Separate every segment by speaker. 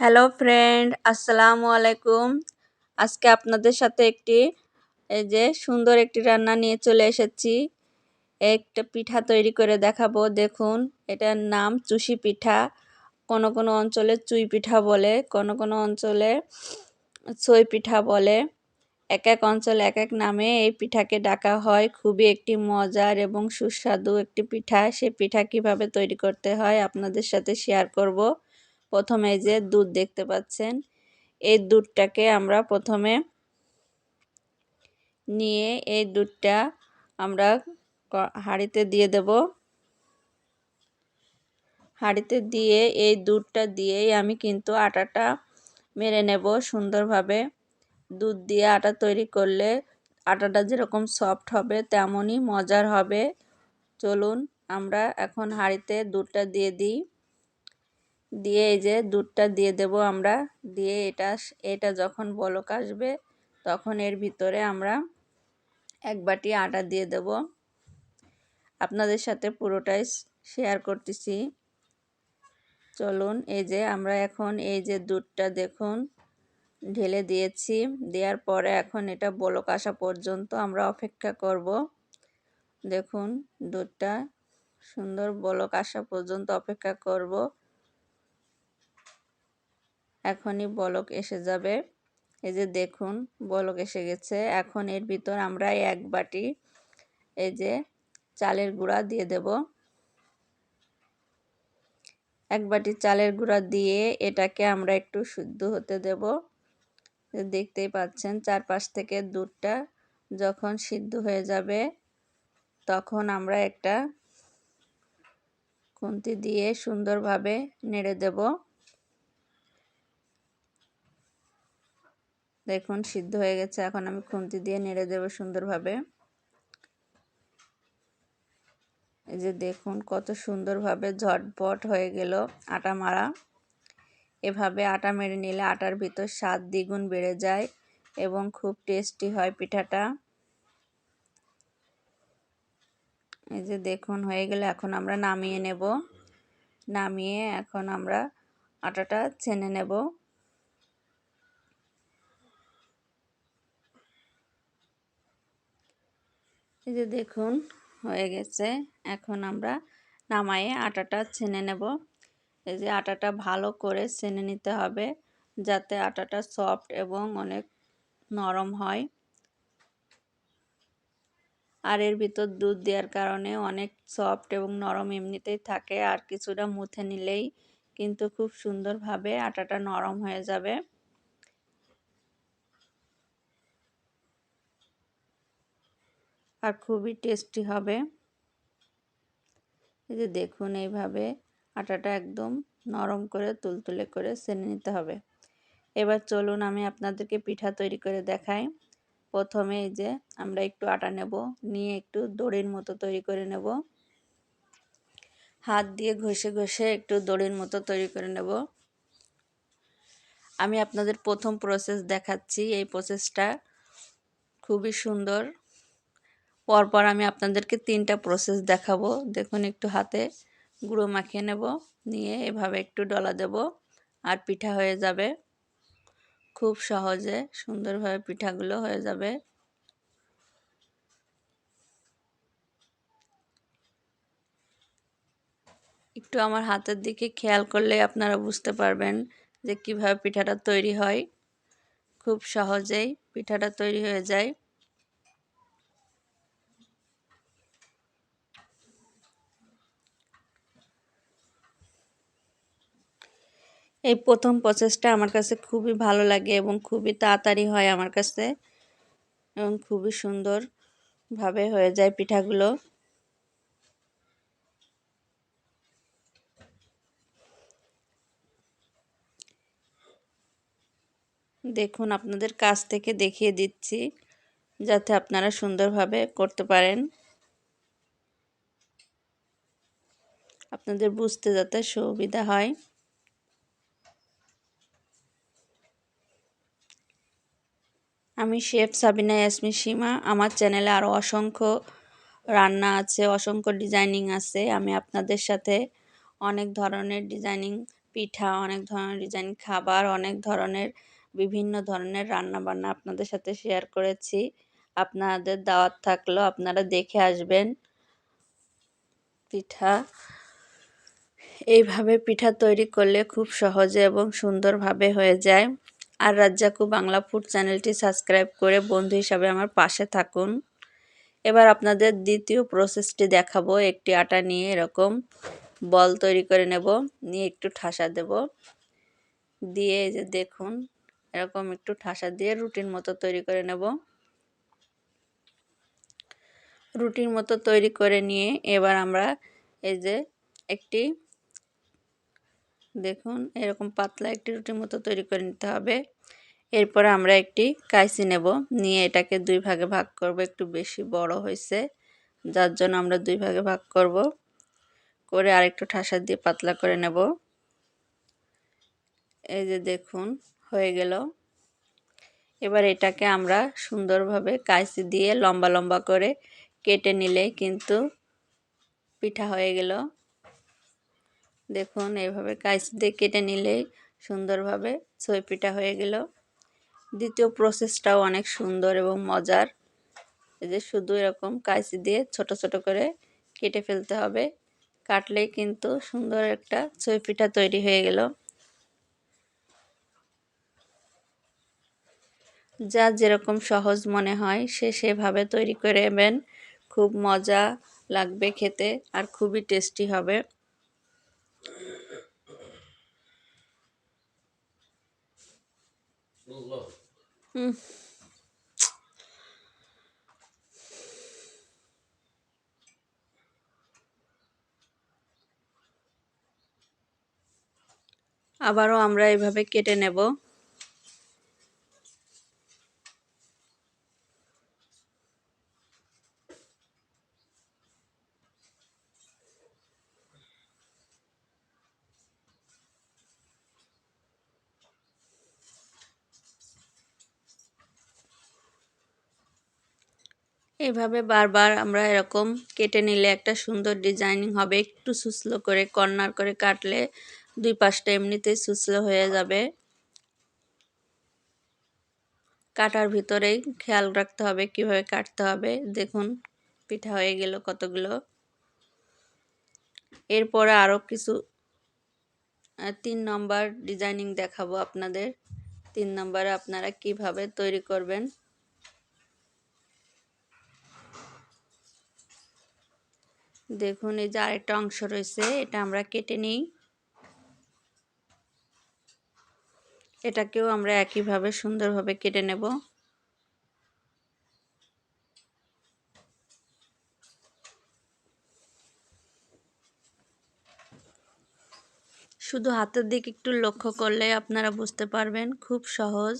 Speaker 1: Hello friend, আসসালামু আলাইকুম। আজকে আপনাদের সাথে একটি, এই যে সুন্দর একটি রান্না নিয়ে চলে এসেছি। একটা পিঠা তৈরি করে দেখাবো। দেখুন, এটার নাম চুষি পিঠা। কোনো কোনো অঞ্চলে চুই পিঠা বলে, কোনো কোনো অঞ্চলে ছই পিঠা বলে। এক এক অঞ্চলে এক এক নামে এই পিঠাকে ডাকা হয়। খুবই একটি মজার এবং সুস্বাদু একটি পিঠা। সে পিঠা কীভাবে তৈরি করতে হয় আপনাদের সাথে শেয়ার করব। প্রথমে যে দুধ দেখতে পাচ্ছেন, এই দুধটাকে আমরা প্রথমে নিয়ে এই দুধটা আমরা হাঁড়িতে দিয়ে দেব। হাঁড়িতে দিয়ে এই দুধটা দিয়েই আমি কিন্তু আটাটা মেরে নেব সুন্দরভাবে। দুধ দিয়ে আটা তৈরি করলে আটাটা যেরকম সফট হবে তেমনই মজার হবে। চলুন আমরা এখন হাঁড়িতে দুধটা দিয়ে দিই। দিয়ে এই যে দুধটা দিয়ে দেব আমরা। দিয়ে এটা এটা যখন বলক আসবে, তখন এর ভিতরে আমরা এক বাটি আটা দিয়ে দেব। আপনাদের সাথে পুরোটাই শেয়ার করতেছি। চলুন, এই যে আমরা এখন এই যে দুধটা দেখুন, ঢেলে দিয়েছি। দেওয়ার পরে এখন এটা বলক আসা পর্যন্ত আমরা অপেক্ষা করব। দেখুন, দুধটা সুন্দর বলক আসা পর্যন্ত অপেক্ষা করব। এখনই বলক এসে যাবে। এই যে দেখুন, বলক এসে গেছে। এখন এর ভিতর আমরা এক বাটি এই যে চালের গুঁড়া দিয়ে দেব। এক বাটি চালের গুঁড়া দিয়ে এটাকে আমরা একটু শুদ্ধ হতে দেব। দেখতেই পাচ্ছেন, চারপাশ থেকে দুধটা যখন সিদ্ধ হয়ে যাবে, তখন আমরা একটা খুন্তি দিয়ে সুন্দরভাবে নেড়ে দেব। দেখুন, সিদ্ধ হয়ে গেছে। এখন আমি খুন্তি দিয়ে নেড়ে দেব সুন্দরভাবে। এই যে দেখুন, কত সুন্দরভাবে ঝটপট হয়ে গেল আটা মারা। এভাবে আটা মেরে নিলে আটার ভিতর স্বাদ দ্বিগুণ বেড়ে যায় এবং খুব টেস্টি হয় পিঠাটা। এই যে দেখুন, হয়ে গেলে এখন আমরা নামিয়ে নেব। নামিয়ে এখন আমরা আটাটা ছেনে নেব। এই যে দেখুন, হয়ে গেছে। এখন আমরা নামায়ে আটাটা ছেনে নেব। এই যে আটাটা ভালো করে ছেনে নিতে হবে, যাতে আটাটা সফট এবং অনেক নরম হয়। আর এর ভিতর দুধ দেওয়ার কারণে অনেক সফট এবং নরম এমনিতেই থাকে, আর কিছুটা মুথে নিলেই কিন্তু খুব সুন্দরভাবে আটাটা নরম হয়ে যাবে। আর খুবই টেস্টি হবে। এই যে দেখুন এইভাবে আটাটা একদম নরম করে তুলতুলে করে সেনে নিতে হবে। এবার চলুন আমি আপনাদেরকে পিঠা তৈরি করে দেখাই। প্রথমে এই যে আমরা একটু আটা নেব, নিয়ে একটু দড়ির মতো তৈরি করে নেব। হাত দিয়ে ঘষে ঘষে একটু দড়ির মতো তৈরি করে নেব। আমি আপনাদের প্রথম প্রসেস দেখাচ্ছি। এই প্রসেসটা খুবই সুন্দর। পরপর আমি আপনাদেরকে তিনটা প্রসেস দেখাবো। দেখুন, একটু হাতে গুঁড়ো মাখিয়ে নেব, নিয়ে এভাবে একটু ডলা দেব আর পিঠা হয়ে যাবে। খুব সহজে সুন্দরভাবে পিঠাগুলো হয়ে যাবে। একটু আমার হাতের দিকে খেয়াল করলে আপনারা বুঝতে পারবেন যে কীভাবে পিঠাটা তৈরি হয়। খুব সহজেই পিঠাটা তৈরি হয়ে যায়। এই প্রথম প্রসেসটা আমার কাছে খুবই ভালো লাগে এবং খুবই তাড়াতাড়ি হয় আমার কাছে। এবং খুবই সুন্দরভাবে হয়ে যায় পিঠাগুলো। দেখুন, আপনাদের কাছ থেকে দেখিয়ে দিচ্ছি যাতে আপনারা সুন্দরভাবে করতে পারেন। আপনাদের বুঝতে যাতে সুবিধা হয়। আমি শেফ সাবিনা ইয়াসমি সীমা। আমার চ্যানেলে আরও অসংখ্য রান্না আছে, অসংখ্য ডিজাইনিং আছে। আমি আপনাদের সাথে অনেক ধরনের ডিজাইনিং পিঠা, অনেক ধরনের ডিজাইন খাবার, অনেক ধরনের বিভিন্ন ধরনের রান্না বান্না আপনাদের সাথে শেয়ার করেছি। আপনাদের দাওয়াত থাকল, আপনারা দেখে আসবেন পিঠা। এইভাবে পিঠা তৈরি করলে খুব সহজে এবং সুন্দরভাবে হয়ে যায়। আর রাজ্জাকু বাংলা ফুড চ্যানেলটি সাবস্ক্রাইব করে বন্ধু হিসাবে আমার পাশে থাকুন। এবার আপনাদের দ্বিতীয় প্রসেসটি দেখাবো। একটি আটা নিয়ে এরকম বল তৈরি করে নেব, নিয়ে একটু ঠাসা দেব। দিয়ে যে দেখুন, এরকম একটু ঠাসা দিয়ে রুটির মতো তৈরি করে নেব। রুটির মতো তৈরি করে নিয়ে এবার আমরা এই যে একটি দেখুন, এরকম পাতলা একটি রুটির মতো তৈরি করে নিতে হবে। এরপর আমরা একটি কাইসি নেব। নিয়ে এটাকে দুই ভাগে ভাগ করব। একটু বেশি বড় হয়েছে, যার জন্য আমরা দুই ভাগে ভাগ করব। করে আরেকটু ঠাসা দিয়ে পাতলা করে নেব। এই যে দেখুন, হয়ে গেল। এবার এটাকে আমরা সুন্দরভাবে কাইসি দিয়ে লম্বা লম্বা করে কেটে নিলে কিন্তু পিঠা হয়ে গেল। দেখুন, এইভাবে কাইসি দিয়ে কেটে নিলেই সুন্দরভাবে ছই পিঠা হয়ে গেল। দ্বিতীয় প্রসেসটাও অনেক সুন্দর এবং মজার। এই যে শুধু এরকম কাইসি দিয়ে ছোট ছোট করে কেটে ফেলতে হবে। কাটলেই কিন্তু সুন্দর একটা ছই পিঠা তৈরি হয়ে গেল। যা যেরকম সহজ মনে হয়, সে সেভাবে তৈরি করে নেবেন। খুব মজা লাগবে খেতে আর খুবই টেস্টি হবে। হুম আবারও আমরা এভাবে কেটে নেব। এভাবে বারবার আমরা এরকম কেটে নিলে একটা সুন্দর ডিজাইনিং হবে। একটু সুসলো করে কর্নার করে কাটলে দুই পাশটা এমনিতেই সুসলো হয়ে যাবে। কাটার ভিতরেই খেয়াল রাখতে হবে, কীভাবে কাটতে হবে। দেখুন, পিঠা হয়ে গেল কতগুলো। এরপরে আরও কিছু তিন নম্বর ডিজাইনিং দেখাবো আপনাদের। তিন নম্বরে আপনারা কীভাবে তৈরি করবেন। দেখুন, এই যে আরেকটা অংশ রয়েছে, এটা আমরা কেটে নিই। এটাকেও আমরা একইভাবে সুন্দরভাবে কেটে নেব। শুধু হাতের দিক একটু লক্ষ্য করলে আপনারা বুঝতে পারবেন, খুব সহজ।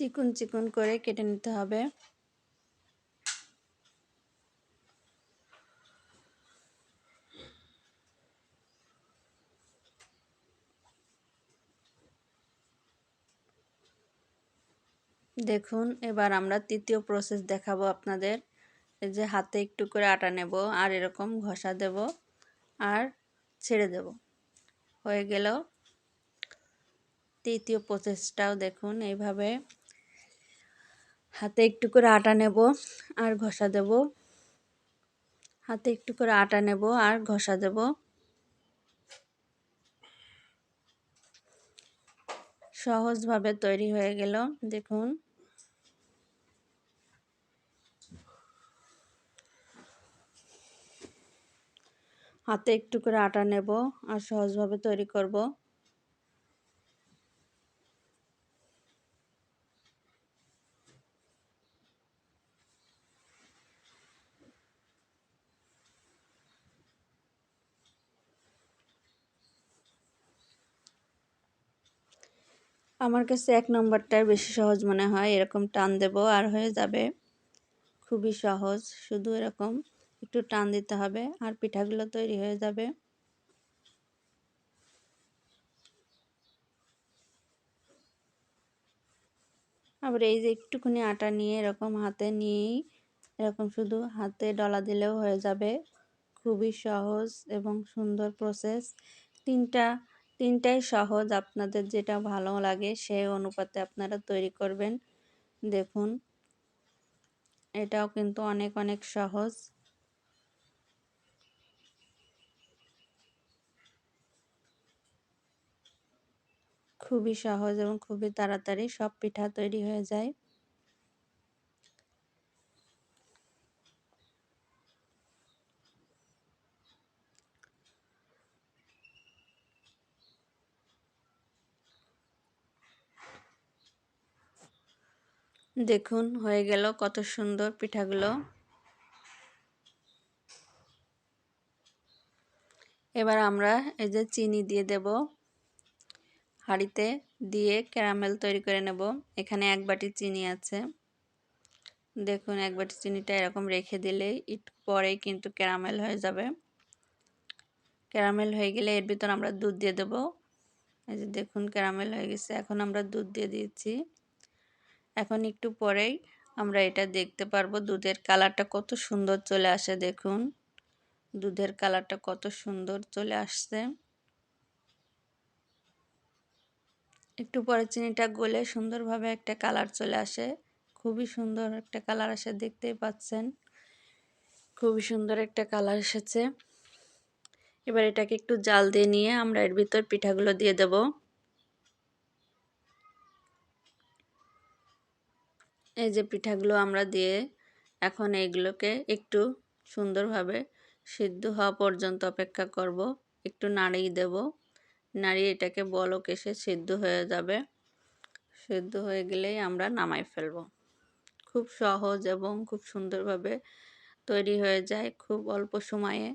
Speaker 1: চিকুন চিকুন করে কেটে নিতে হবে। দেখুন, এবার আমরা তৃতীয় প্রসেস দেখাবো আপনাদের। এই যে হাতে একটু করে আটা নেব, আর এরকম ঘষা দেব, আর ছেড়ে দেব। হয়ে গেল। তৃতীয় প্রসেসটাও দেখুন, এইভাবে হাতে একটু করে আটা নেব আর ঘষা দেব। হাতে একটু করে আটা নেব আর ঘষা দেব। সহজভাবে তৈরি হয়ে গেল, দেখুন। হাতে একটু করে আটা নেব আর সহজভাবে তৈরি করব। আমার কাছে এক নম্বরটাই বেশি সহজ মনে হয়, এরকম টান দেব আর হয়ে যাবে। খুবই সহজ, শুধু এরকম একটু টান দিতে হবে আর পিঠাগুলো তৈরি হয়ে যাবে। আবার এই যে একটুখানি আটা নিয়ে এরকম হাতে নিয়েই, এরকম শুধু হাতে ডলা দিলেও হয়ে যাবে। খুবই সহজ এবং সুন্দর প্রসেস তিনটা তিনটাই সহজ। আপনাদের যেটা ভালো লাগে সেই অনুপাতে আপনারা তৈরি করবেন। দেখুন, এটাও কিন্তু অনেক অনেক সহজ। খুবই সহজ এবং খুবই তাড়াতাড়ি সব পিঠা তৈরি হয়ে যায়। দেখুন, হয়ে গেল কত সুন্দর পিঠাগুলো। এবার আমরা এই যে চিনি দিয়ে দেব। হাঁড়িতে দিয়ে ক্যারামেল তৈরি করে নেব। এখানে এক বাটি চিনি আছে। দেখুন, এক বাটি চিনিটা এরকম রেখে দিলেই ইট পরেই কিন্তু ক্যারামেল হয়ে যাবে। ক্যারামেল হয়ে গেলে এর ভিতর আমরা দুধ দিয়ে দেব। এই যে দেখুন, ক্যারামেল হয়ে গেছে। এখন আমরা দুধ দিয়ে দিয়েছি। এখন একটু পরেই আমরা এটা দেখতে পারব। দুধের কালারটা কত সুন্দর চলে আসে, দেখুন। দুধের কালারটা কত সুন্দর চলে আসছে। একটু পরে চিনিটা গলে সুন্দরভাবে একটা কালার চলে আসে। খুবই সুন্দর একটা কালার আসে, দেখতেই পাচ্ছেন। খুবই সুন্দর একটা কালার এসেছে। এবার এটাকে একটু জাল দিয়ে নিয়ে আমরা এর ভিতর পিঠাগুলো দিয়ে দেব। এই যে পিঠাগুলো আমরা দিয়ে এখন এইগুলোকে একটু সুন্দরভাবে সিদ্ধ হওয়া পর্যন্ত অপেক্ষা করব। একটু নাড়িয়ে দেব। নাড়িয়ে এটাকে বলক এসে সিদ্ধ হয়ে যাবে। সিদ্ধ হয়ে গেলেই আমরা নামাই ফেলব। খুব সহজ এবং খুব সুন্দরভাবে তৈরি হয়ে যায় খুব অল্প সময়ে।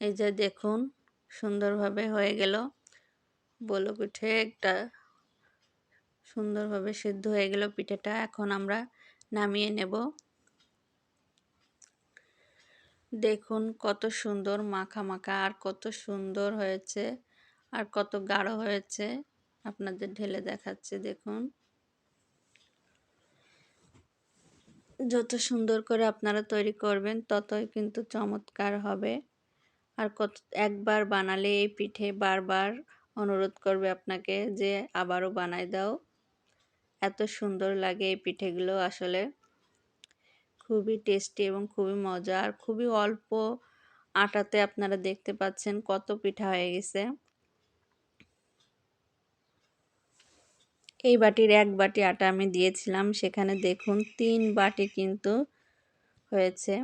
Speaker 1: এই যে দেখুন, সুন্দরভাবে হয়ে গেল। বলক উঠে একটা সুন্দরভাবে সিদ্ধ হয়ে গেল পিঠাটা। এখন আমরা নামিয়ে নেব। দেখুন কত সুন্দর মাখা মাখা, আর কত সুন্দর হয়েছে, আর কত গাঢ় হয়েছে। আপনাদের ঢেলে দেখাচ্ছে, দেখুন। যত সুন্দর করে আপনারা তৈরি করবেন, ততই কিন্তু চমৎকার হবে। আর কত, একবার বানালে এই পিঠে বারবার অনুরোধ করবে আপনাকে যে আবারও বানাই দাও। এত সুন্দর লাগে এই পিঠেগুলো আসলে। খুবই টেস্টি এবং খুবই মজা। আর খুবই অল্প আটাতে আপনারা দেখতে পাচ্ছেন কত পিঠা হয়ে গেছে। এই বাটির এক বাটি আটা আমি দিয়েছিলাম, সেখানে দেখুন তিন বাটি কিন্তু হয়েছে।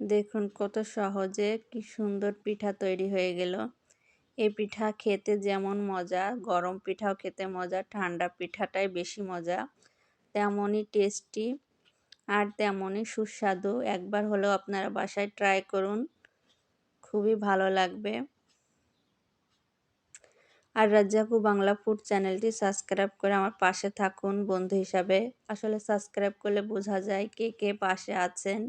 Speaker 1: দেখুন কত সহজে কি সুন্দর পিঠা তৈরি হয়ে গেল। এই পিঠা খেতে যেমন মজা, গরম পিঠাও খেতে মজা, ঠান্ডা পিঠাটাই বেশি মজা। তেমনই টেস্টি আর তেমনই সুস্বাদু। একবার হলেও আপনারা বাসায় ট্রাই করুন, খুবই ভালো লাগবে। আর রাজ্জাকু বাংলা ফুড চ্যানেলটি সাবস্ক্রাইব করে আমার পাশে থাকুন বন্ধু হিসাবে। আসলে সাবস্ক্রাইব করলে বোঝা যায় কে কে পাশে আছেন।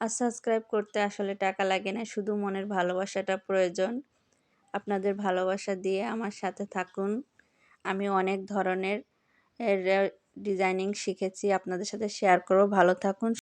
Speaker 1: আর সাবস্ক্রাইব করতে আসলে টাকা লাগে না, শুধু মনের ভালোবাসাটা প্রয়োজন। আপনাদের ভালোবাসা দিয়ে আমার সাথে থাকুন। আমি অনেক ধরনের ডিজাইনিং শিখেছি। আপনাদের সাথে শেয়ার করব ভালো থাকুন।